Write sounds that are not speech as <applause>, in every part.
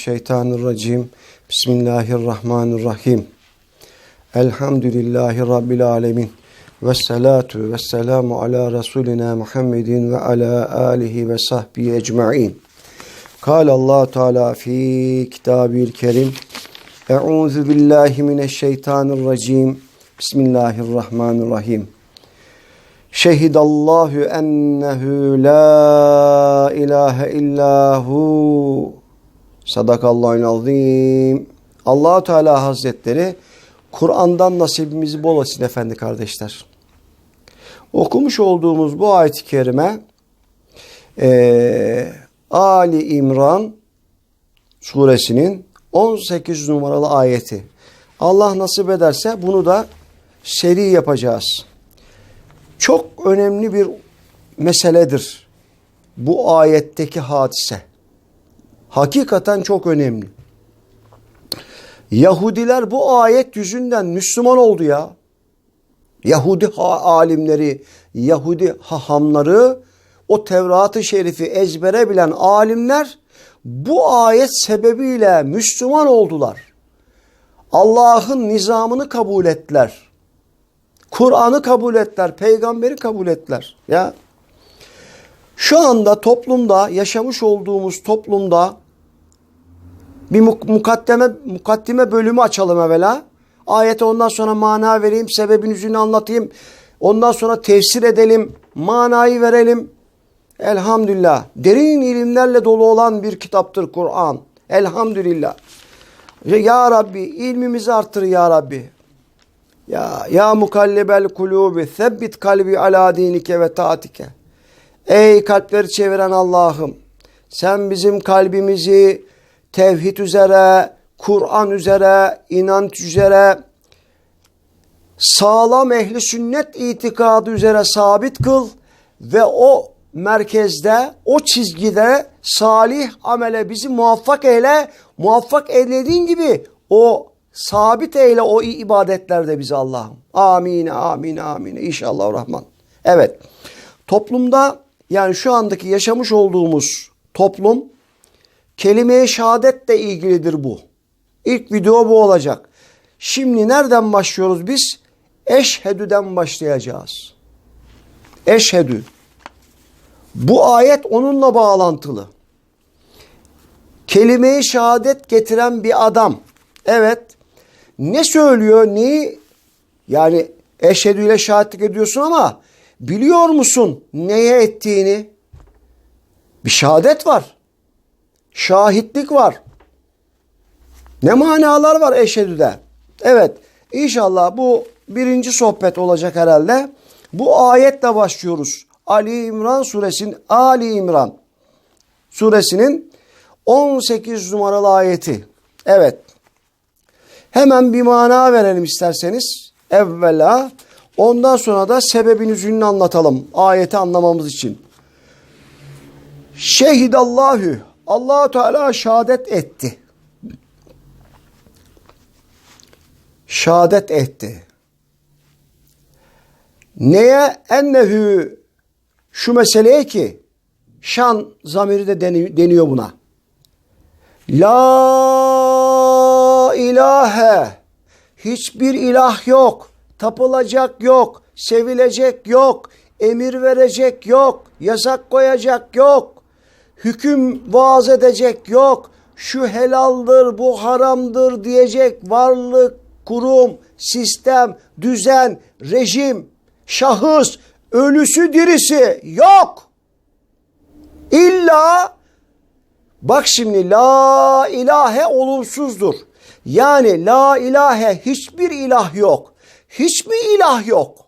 mineşşeytanirracim. Bismillahirrahmanirrahim. Elhamdülillahi Rabbil alemin. Ve salatu ve selamu ala Resulina Muhammedin ve ala alihi ve sahbihi ecma'in. Kâle allah Teala fi kitabil kerim. Euzu billahi mineşşeytanirracim. Bismillahirrahmanirrahim. Şehidallahu ennehu la ilahe illahu. Sadakallahul azim. allah Teala Hazretleri Kur'an'dan nasibimizi bol etsin efendi kardeşler. Okumuş olduğumuz bu ayet-i kerime e, Ali İmran suresinin 18 numaralı ayeti. Allah nasip ederse bunu da seri yapacağız. Çok önemli bir meseledir bu ayetteki hadise. Hakikaten çok önemli. Yahudiler bu ayet yüzünden Müslüman oldu ya. Yahudi alimleri, Yahudi hahamları, o Tevrat-ı Şerif'i ezbere bilen alimler bu ayet sebebiyle Müslüman oldular. Allah'ın nizamını kabul ettiler. Kur'an'ı kabul ettiler, peygamberi kabul ettiler. Ya şu anda toplumda yaşamış olduğumuz toplumda bir mukaddeme mukaddime bölümü açalım evvela. Ayete ondan sonra mana vereyim, sebebin yüzünü anlatayım. Ondan sonra tefsir edelim, manayı verelim. Elhamdülillah. Derin ilimlerle dolu olan bir kitaptır Kur'an. Elhamdülillah. Ya Rabbi ilmimizi artır ya Rabbi. Ya ya mukallibel kulubi sebbit kalbi ala dinike ve taatike. Ey kalpleri çeviren Allah'ım sen bizim kalbimizi tevhid üzere, Kur'an üzere, inanç üzere, sağlam ehli sünnet itikadı üzere sabit kıl ve o merkezde, o çizgide salih amele bizi muvaffak eyle, muvaffak eylediğin gibi o sabit eyle o ibadetlerde bizi Allah'ım. Amin, amin, amin. İnşallah Rahman. Evet. Toplumda yani şu andaki yaşamış olduğumuz toplum kelime-i şehadetle ilgilidir bu. İlk video bu olacak. Şimdi nereden başlıyoruz biz? Eşhedü'den başlayacağız. Eşhedü. Bu ayet onunla bağlantılı. Kelime-i şehadet getiren bir adam. Evet. Ne söylüyor? Neyi? Yani eşhedü ile şahitlik ediyorsun ama biliyor musun neye ettiğini? Bir şehadet var. Şahitlik var. Ne manalar var eşhedüde? Evet. İnşallah bu birinci sohbet olacak herhalde. Bu ayetle başlıyoruz. Ali İmran suresinin Ali İmran suresinin 18 numaralı ayeti. Evet. Hemen bir mana verelim isterseniz. Evvela ondan sonra da sebebin üzününü anlatalım. Ayeti anlamamız için. Şehidallahu allah Teala şehadet etti. Şehadet etti. Neye? Ennehu şu meseleye ki şan zamiri de deniyor buna. La ilahe hiçbir ilah yok. Tapılacak yok. Sevilecek yok. Emir verecek yok. Yasak koyacak yok. Hüküm vaaz edecek yok. Şu helaldir, bu haramdır diyecek varlık, kurum, sistem, düzen, rejim, şahıs, ölüsü dirisi yok. İlla bak şimdi la ilahe olumsuzdur. Yani la ilahe hiçbir ilah yok. Hiçbir ilah yok.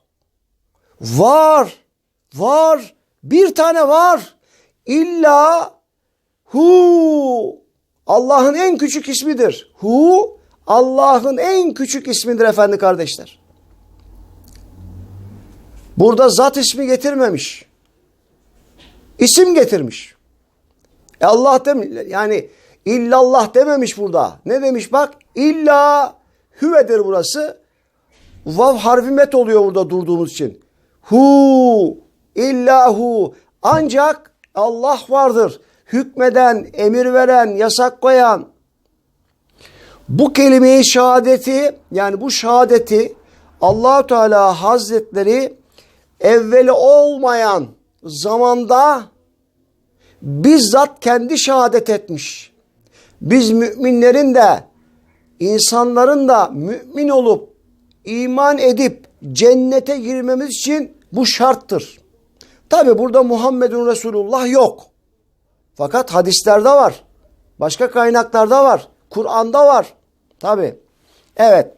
Var. Var. Bir tane var. İlla hu Allah'ın en küçük ismidir. Hu Allah'ın en küçük ismidir efendi kardeşler. Burada zat ismi getirmemiş. İsim getirmiş. E Allah dem yani illallah dememiş burada. Ne demiş bak? İlla hüvedir burası. Vav harfi met oluyor burada durduğumuz için. Hu illahu ancak Allah vardır. Hükmeden, emir veren, yasak koyan Bu kelimeyi şehadeti yani bu şehadeti allah Teala Hazretleri evveli olmayan zamanda bizzat kendi şehadet etmiş. Biz müminlerin de insanların da mümin olup iman edip cennete girmemiz için bu şarttır. Tabi burada Muhammedun Resulullah yok. Fakat hadislerde var. Başka kaynaklarda var. Kur'an'da var. Tabi. Evet.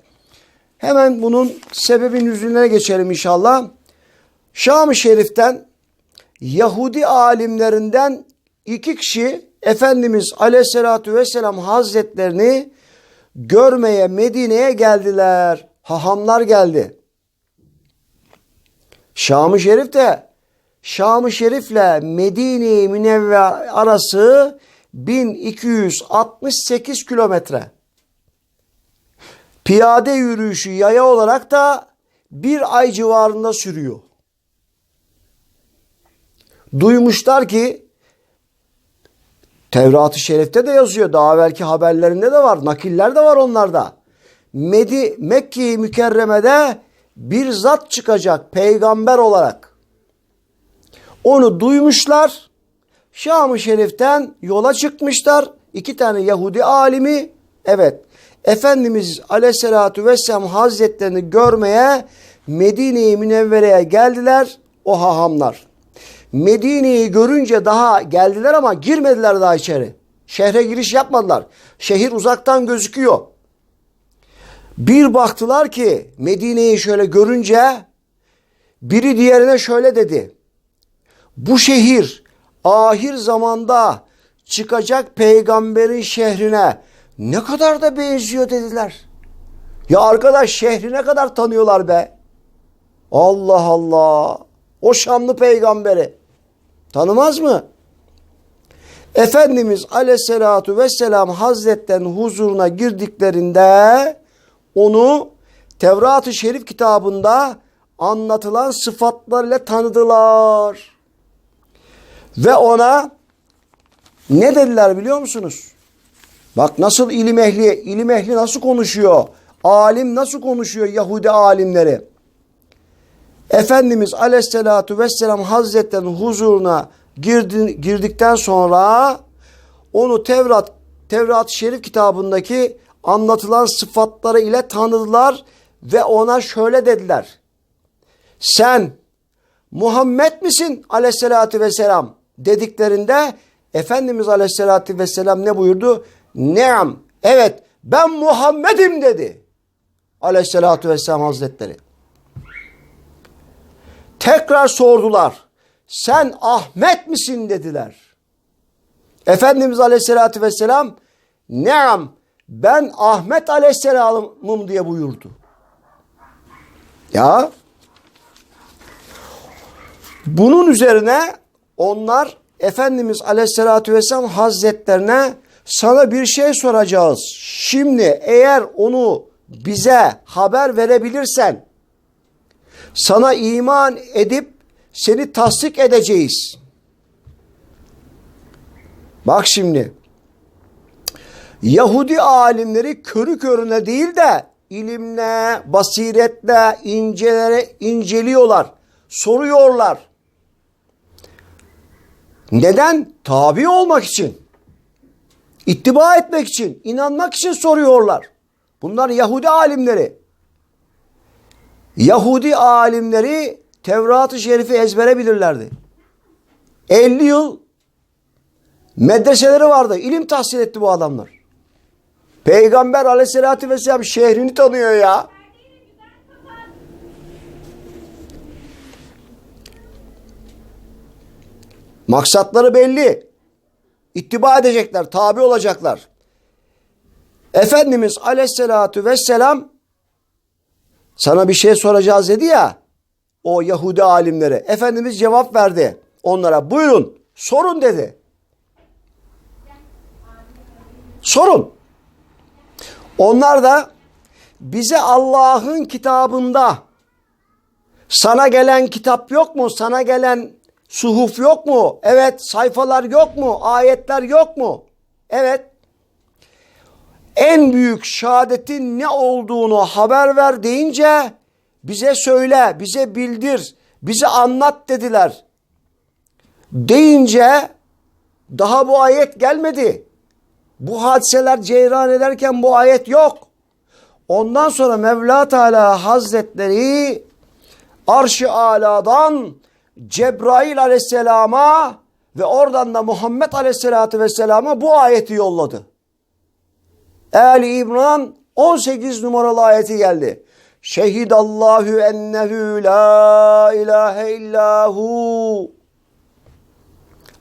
Hemen bunun sebebin yüzüne geçelim inşallah. Şam-ı Şerif'ten Yahudi alimlerinden iki kişi Efendimiz Aleyhisselatü Vesselam Hazretlerini görmeye Medine'ye geldiler. Hahamlar geldi. Şam-ı Şerif'te Şam-ı Şerif'le Medine-i Münevver arası 1268 kilometre. Piyade yürüyüşü yaya olarak da bir ay civarında sürüyor. Duymuşlar ki Tevrat-ı Şerif'te de yazıyor. Daha belki haberlerinde de var. Nakiller de var onlarda. Medi, Mekke-i Mükerreme'de bir zat çıkacak peygamber olarak. Onu duymuşlar. Şam-ı Şerif'ten yola çıkmışlar. İki tane Yahudi alimi. Evet. Efendimiz Aleyhisselatü Vesselam Hazretlerini görmeye Medine-i Münevvere'ye geldiler o hahamlar. Medine'yi görünce daha geldiler ama girmediler daha içeri. Şehre giriş yapmadılar. Şehir uzaktan gözüküyor. Bir baktılar ki Medine'yi şöyle görünce biri diğerine şöyle dedi. Bu şehir ahir zamanda çıkacak peygamberin şehrine ne kadar da benziyor dediler. Ya arkadaş şehri ne kadar tanıyorlar be. Allah Allah. O Şamlı peygamberi. Tanımaz mı? Efendimiz aleyhissalatu vesselam hazretlerinin huzuruna girdiklerinde onu Tevrat-ı Şerif kitabında anlatılan sıfatlarıyla tanıdılar. Ve ona ne dediler biliyor musunuz? Bak nasıl ilim ehli, ilim ehli nasıl konuşuyor? Alim nasıl konuşuyor Yahudi alimleri? Efendimiz aleyhissalatu vesselam hazretlerinin huzuruna girdi, girdikten sonra onu Tevrat, Tevrat Şerif kitabındaki anlatılan sıfatları ile tanıdılar ve ona şöyle dediler. Sen Muhammed misin aleyhissalatü vesselam dediklerinde Efendimiz aleyhissalatü vesselam ne buyurdu? Neam evet ben Muhammed'im dedi aleyhissalatü vesselam hazretleri. Tekrar sordular. Sen Ahmet misin dediler. Efendimiz Aleyhisselatü Vesselam Neam ben Ahmet Aleyhisselam'ım diye buyurdu. Ya bunun üzerine onlar Efendimiz Aleyhisselatü Vesselam Hazretlerine sana bir şey soracağız. Şimdi eğer onu bize haber verebilirsen sana iman edip seni tasdik edeceğiz. Bak şimdi. Yahudi alimleri körü körüne değil de ilimle, basiretle incelere inceliyorlar. Soruyorlar. Neden? Tabi olmak için. İttiba etmek için, inanmak için soruyorlar. Bunlar Yahudi alimleri. Yahudi alimleri Tevrat-ı Şerif'i ezbere bilirlerdi. 50 yıl medreseleri vardı. İlim tahsil etti bu adamlar. Peygamber aleyhissalatü vesselam şehrini tanıyor ya. Maksatları belli. İttiba edecekler, tabi olacaklar. Efendimiz aleyhissalatü vesselam sana bir şey soracağız dedi ya o Yahudi alimlere. Efendimiz cevap verdi onlara. Buyurun sorun dedi. Sorun. Onlar da bize Allah'ın kitabında sana gelen kitap yok mu? Sana gelen suhuf yok mu? Evet sayfalar yok mu? Ayetler yok mu? Evet. en büyük şehadetin ne olduğunu haber ver deyince bize söyle, bize bildir, bize anlat dediler. Deyince daha bu ayet gelmedi. Bu hadiseler ceyran ederken bu ayet yok. Ondan sonra Mevla Teala Hazretleri Arş-ı Ala'dan Cebrail Aleyhisselam'a ve oradan da Muhammed Aleyhisselatü Vesselam'a bu ayeti yolladı. Ali İmran 18 numaralı ayeti geldi. Şehidallahu ennehu la ilahe illahu.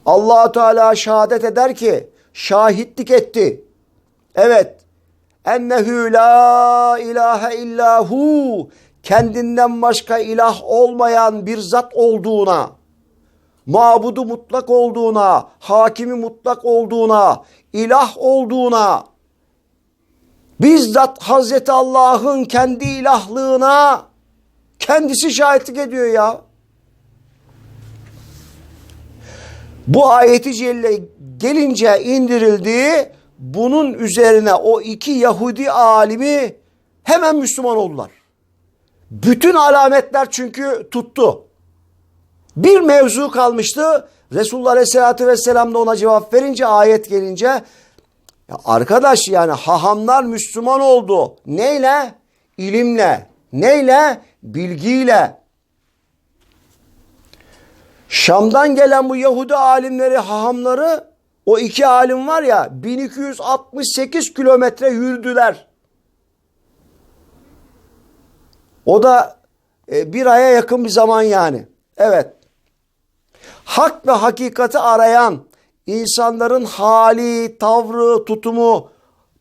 allah Teala şehadet eder ki şahitlik etti. Evet. Ennehu la ilahe illahu kendinden başka ilah olmayan bir zat olduğuna, mabudu mutlak olduğuna, hakimi mutlak olduğuna, ilah olduğuna, bizzat Hazreti Allah'ın kendi ilahlığına kendisi şahitlik ediyor ya. Bu ayeti celle gelince indirildi. Bunun üzerine o iki Yahudi alimi hemen Müslüman oldular. Bütün alametler çünkü tuttu. Bir mevzu kalmıştı. Resulullah Aleyhisselatü Vesselam da ona cevap verince ayet gelince ya arkadaş yani hahamlar Müslüman oldu. Neyle? İlimle. Neyle? Bilgiyle. Şam'dan gelen bu Yahudi alimleri, hahamları o iki alim var ya 1268 kilometre yürüdüler. O da e, bir aya yakın bir zaman yani. Evet. Hak ve hakikati arayan insanların hali, tavrı, tutumu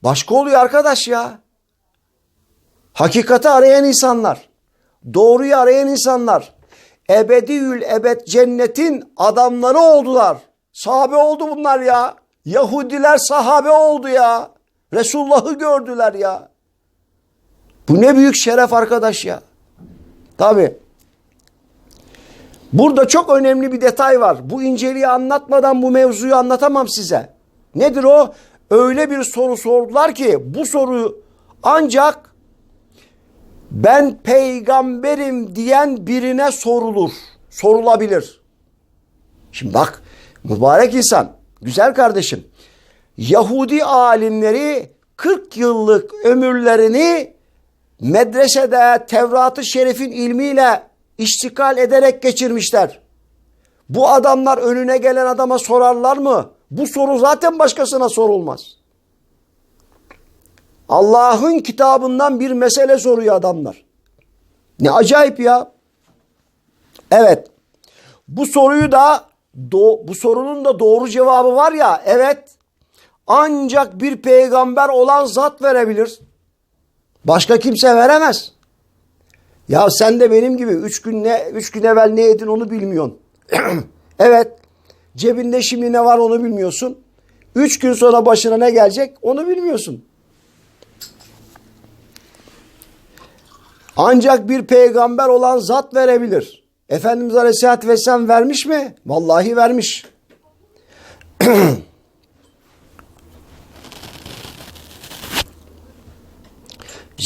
başka oluyor arkadaş ya. Hakikati arayan insanlar, doğruyu arayan insanlar, ebediyül ebed cennetin adamları oldular. Sahabe oldu bunlar ya. Yahudiler sahabe oldu ya. Resulullah'ı gördüler ya. Bu ne büyük şeref arkadaş ya. Tabi. Burada çok önemli bir detay var. Bu inceliği anlatmadan bu mevzuyu anlatamam size. Nedir o? Öyle bir soru sordular ki bu soruyu ancak ben peygamberim diyen birine sorulur. Sorulabilir. Şimdi bak mübarek insan, güzel kardeşim. Yahudi alimleri 40 yıllık ömürlerini medresede Tevrat-ı Şerif'in ilmiyle iştikal ederek geçirmişler. Bu adamlar önüne gelen adama sorarlar mı? Bu soru zaten başkasına sorulmaz. Allah'ın kitabından bir mesele soruyor adamlar. Ne acayip ya. Evet. Bu soruyu da bu sorunun da doğru cevabı var ya. Evet. Ancak bir peygamber olan zat verebilir. Başka kimse veremez. Ya sen de benim gibi üç gün, ne, üç gün evvel ne yedin onu bilmiyorsun. <clears throat> evet. Cebinde şimdi ne var onu bilmiyorsun. Üç gün sonra başına ne gelecek onu bilmiyorsun. Ancak bir peygamber olan zat verebilir. Efendimiz Aleyhisselatü Vesselam vermiş mi? Vallahi vermiş. <clears throat>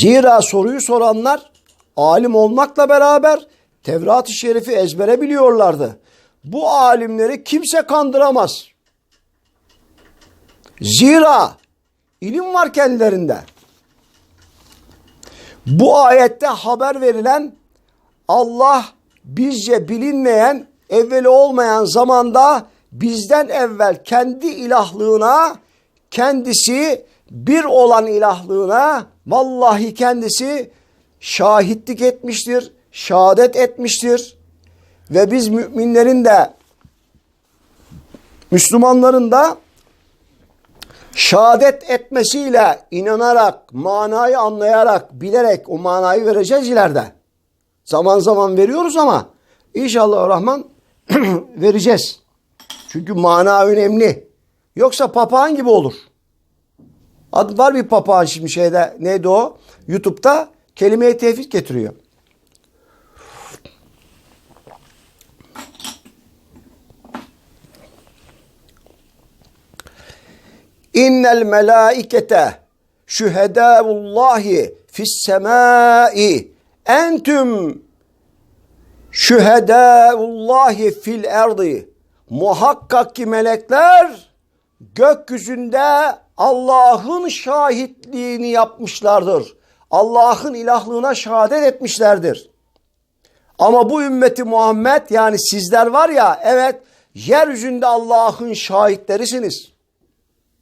Zira soruyu soranlar alim olmakla beraber Tevrat-ı Şerif'i ezbere biliyorlardı. Bu alimleri kimse kandıramaz. Zira ilim var kendilerinde. Bu ayette haber verilen Allah bizce bilinmeyen, evveli olmayan zamanda bizden evvel kendi ilahlığına, kendisi bir olan ilahlığına vallahi kendisi şahitlik etmiştir, şehadet etmiştir. Ve biz müminlerin de Müslümanların da şehadet etmesiyle inanarak, manayı anlayarak, bilerek o manayı vereceğiz ileride. Zaman zaman veriyoruz ama inşallah Rahman <clears throat> vereceğiz. Çünkü mana önemli. Yoksa papağan gibi olur. Adı var bir papağan şimdi şeyde neydi o? YouTube'da kelimeye tevfik getiriyor. İnnel melaikete şühedâullâhi fis semâi entüm şühedâullâhi fil erdi. Muhakkak ki melekler gökyüzünde Allah'ın şahitliğini yapmışlardır. Allah'ın ilahlığına şehadet etmişlerdir. Ama bu ümmeti Muhammed yani sizler var ya evet yeryüzünde Allah'ın şahitlerisiniz.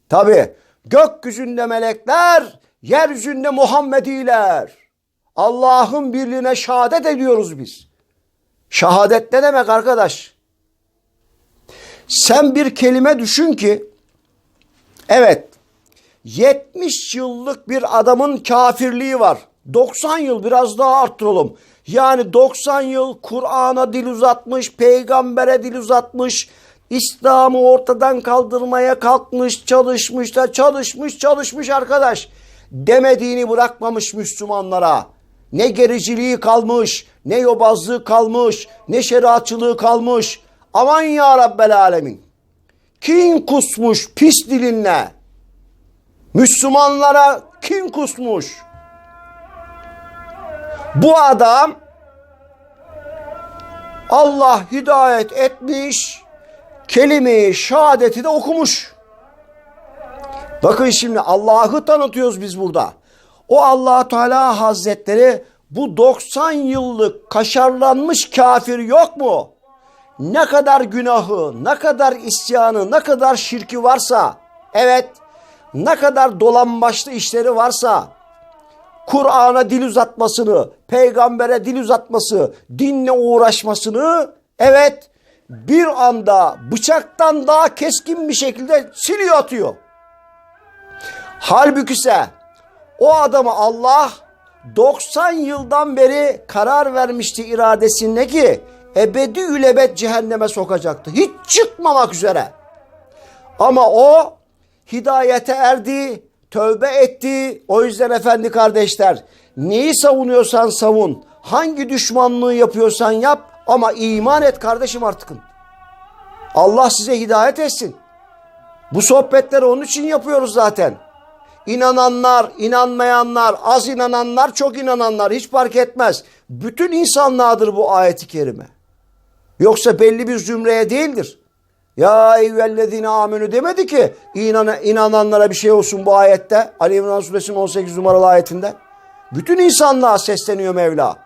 Tabi gökyüzünde melekler, yeryüzünde Muhammediler. Allah'ın birliğine şehadet ediyoruz biz. Şehadet ne demek arkadaş? Sen bir kelime düşün ki evet 70 yıllık bir adamın kafirliği var. 90 yıl biraz daha arttıralım. Yani 90 yıl Kur'an'a dil uzatmış, peygambere dil uzatmış, İslam'ı ortadan kaldırmaya kalkmış, çalışmış da çalışmış, çalışmış arkadaş. Demediğini bırakmamış Müslümanlara. Ne gericiliği kalmış, ne yobazlığı kalmış, ne şeriatçılığı kalmış. Aman ya Rabbel Alemin. Kin kusmuş pis dilinle. Müslümanlara kin kusmuş. Bu adam Allah hidayet etmiş, kelime-i şehadeti de okumuş. Bakın şimdi Allah'ı tanıtıyoruz biz burada. O allah Teala Hazretleri bu 90 yıllık kaşarlanmış kafir yok mu? Ne kadar günahı, ne kadar isyanı, ne kadar şirki varsa, evet ne kadar dolambaçlı işleri varsa, Kur'an'a dil uzatmasını, peygambere dil uzatması, dinle uğraşmasını evet bir anda bıçaktan daha keskin bir şekilde siliyor atıyor. Halbuki ise o adamı Allah 90 yıldan beri karar vermişti iradesinde ki ebedi ülebet cehenneme sokacaktı. Hiç çıkmamak üzere. Ama o hidayete erdi, tövbe etti. O yüzden efendi kardeşler neyi savunuyorsan savun. Hangi düşmanlığı yapıyorsan yap ama iman et kardeşim artıkın. Allah size hidayet etsin. Bu sohbetleri onun için yapıyoruz zaten. İnananlar, inanmayanlar, az inananlar, çok inananlar hiç fark etmez. Bütün insanlığadır bu ayeti kerime. Yoksa belli bir zümreye değildir. Ya eyyühellezine amenü demedi ki inan, inananlara bir şey olsun bu ayette. Ali İmran suresinin 18 numaralı ayetinde. Bütün insanlığa sesleniyor Mevla.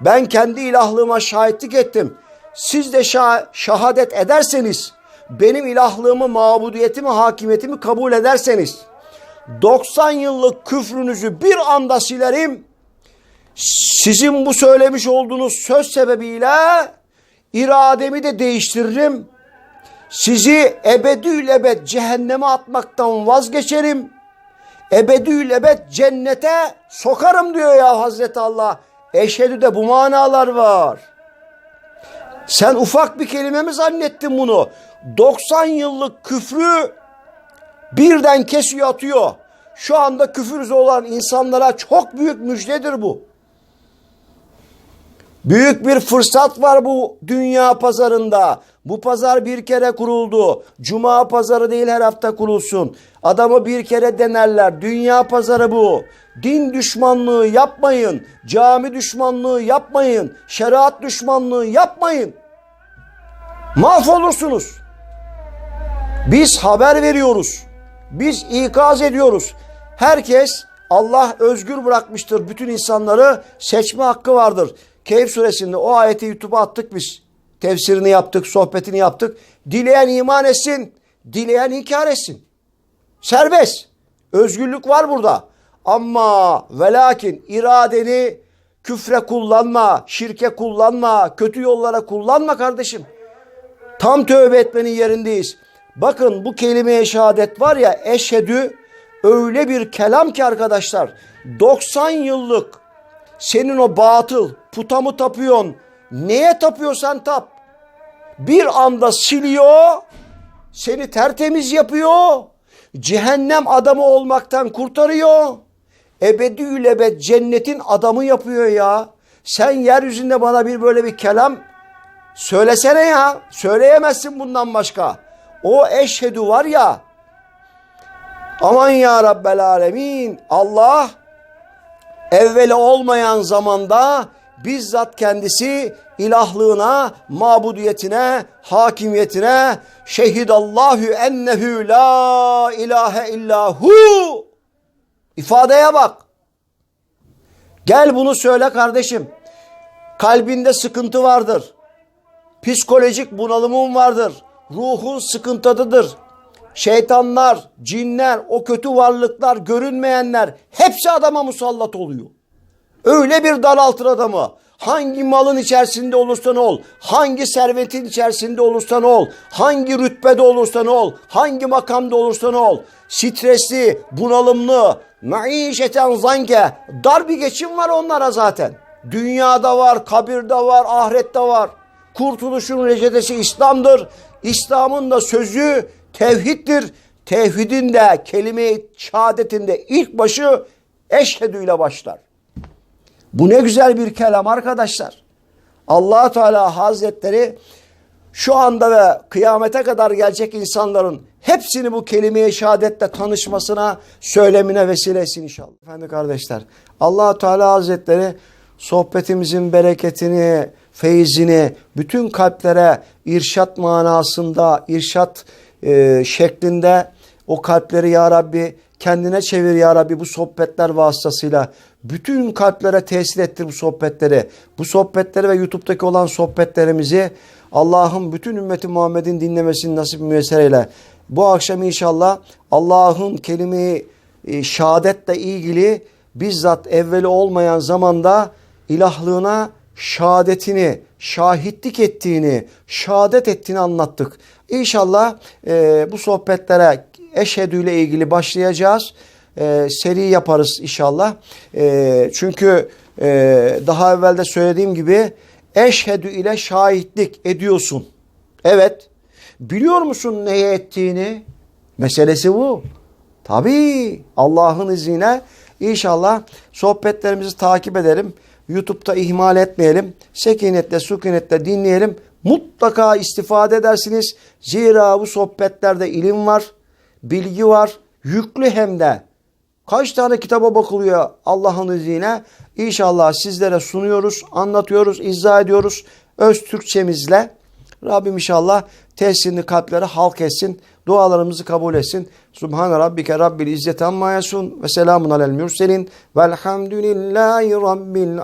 Ben kendi ilahlığıma şahitlik ettim. Siz de şah şahadet ederseniz, benim ilahlığımı, mabudiyetimi, hakimiyetimi kabul ederseniz, 90 yıllık küfrünüzü bir anda silerim. Sizin bu söylemiş olduğunuz söz sebebiyle irademi de değiştiririm. Sizi ebedül ebed cehenneme atmaktan vazgeçerim. Ebedül ebed cennete sokarım diyor ya Hazreti Allah. Eşhedü de bu manalar var. Sen ufak bir kelime mi zannettin bunu? 90 yıllık küfrü birden kesiyor atıyor. Şu anda küfürüz olan insanlara çok büyük müjdedir bu. Büyük bir fırsat var bu dünya pazarında. Bu pazar bir kere kuruldu. Cuma pazarı değil her hafta kurulsun. Adamı bir kere denerler. Dünya pazarı bu. Din düşmanlığı yapmayın. Cami düşmanlığı yapmayın. Şeriat düşmanlığı yapmayın. Mahvolursunuz. Biz haber veriyoruz. Biz ikaz ediyoruz. Herkes Allah özgür bırakmıştır bütün insanları seçme hakkı vardır. Keyif suresinde o ayeti YouTube'a attık biz. Tefsirini yaptık, sohbetini yaptık. Dileyen iman etsin, dileyen inkar etsin. Serbest. Özgürlük var burada. Ama ve lakin iradeni küfre kullanma, şirke kullanma, kötü yollara kullanma kardeşim. Tam tövbe etmenin yerindeyiz. Bakın bu kelimeye şehadet var ya eşhedü öyle bir kelam ki arkadaşlar 90 yıllık senin o batıl puta mı tapıyorsun? Neye tapıyorsan tap. Bir anda siliyor seni tertemiz yapıyor. Cehennem adamı olmaktan kurtarıyor. Ebedi ebed cennetin adamı yapıyor ya. Sen yeryüzünde bana bir böyle bir kelam söylesene ya. Söyleyemezsin bundan başka. O eşhedü var ya. Aman ya Rabbel Alemin. Allah evveli olmayan zamanda bizzat kendisi ilahlığına, mabudiyetine, hakimiyetine şehidallahu ennehu la ilahe illahu ifadeye bak. Gel bunu söyle kardeşim. Kalbinde sıkıntı vardır. Psikolojik bunalımın vardır. Ruhun sıkıntıdadır. Şeytanlar, cinler, o kötü varlıklar, görünmeyenler hepsi adama musallat oluyor. Öyle bir daraltır adamı. Hangi malın içerisinde olursan ol, hangi servetin içerisinde olursan ol, hangi rütbede olursan ol, hangi makamda olursan ol, stresli, bunalımlı, maişeten zanke, dar bir geçim var onlara zaten. Dünyada var, kabirde var, ahirette var. Kurtuluşun reçetesi İslam'dır. İslam'ın da sözü tevhiddir. Tevhidin de kelime-i şehadetinde ilk başı eşhedü ile başlar. Bu ne güzel bir kelam arkadaşlar. allah Teala Hazretleri şu anda ve kıyamete kadar gelecek insanların hepsini bu kelime-i şehadetle tanışmasına, söylemine vesile etsin inşallah. Efendim kardeşler, allah Teala Hazretleri sohbetimizin bereketini, feyzini bütün kalplere irşat manasında, irşat e, şeklinde o kalpleri ya Rabbi kendine çevir ya Rabbi bu sohbetler vasıtasıyla. Bütün kalplere tesir ettir bu sohbetleri. Bu sohbetleri ve YouTube'daki olan sohbetlerimizi Allah'ın bütün ümmeti Muhammed'in dinlemesini nasip müyesser eyle. Bu akşam inşallah Allah'ın kelime-i e, şehadetle ilgili bizzat evveli olmayan zamanda ilahlığına şehadetini, şahitlik ettiğini, şehadet ettiğini anlattık. İnşallah e, bu sohbetlere eşhedü ile ilgili başlayacağız. E, seri yaparız inşallah. E, çünkü e, daha evvel de söylediğim gibi eşhedü ile şahitlik ediyorsun. Evet. Biliyor musun neye ettiğini? Meselesi bu. Tabii Allah'ın izniyle inşallah sohbetlerimizi takip edelim. YouTube'da ihmal etmeyelim. Sekinetle, sukinetle dinleyelim. Mutlaka istifade edersiniz. Zira bu sohbetlerde ilim var, bilgi var, yüklü hem de. Kaç tane kitaba bakılıyor Allah'ın izniyle. İnşallah sizlere sunuyoruz, anlatıyoruz, izah ediyoruz. Öz Türkçemizle. Rabbim inşallah tesirini kalplere halk etsin. Dualarımızı kabul etsin. Subhan rabbike rabbil izzeti amma yasun ve selamun alel mürselin velhamdülillahi rabbil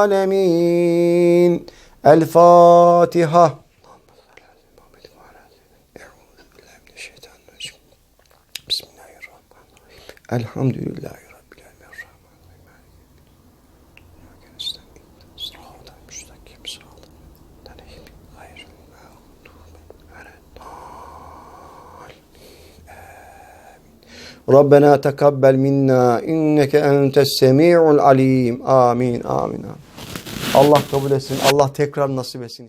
alemin. El Fatiha. Bismillahirrahmanirrahim. Rabbena tekabbel minna inneke entes semi'ul alim. Amin, amin, amin. Allah kabul etsin. Allah tekrar nasip etsin.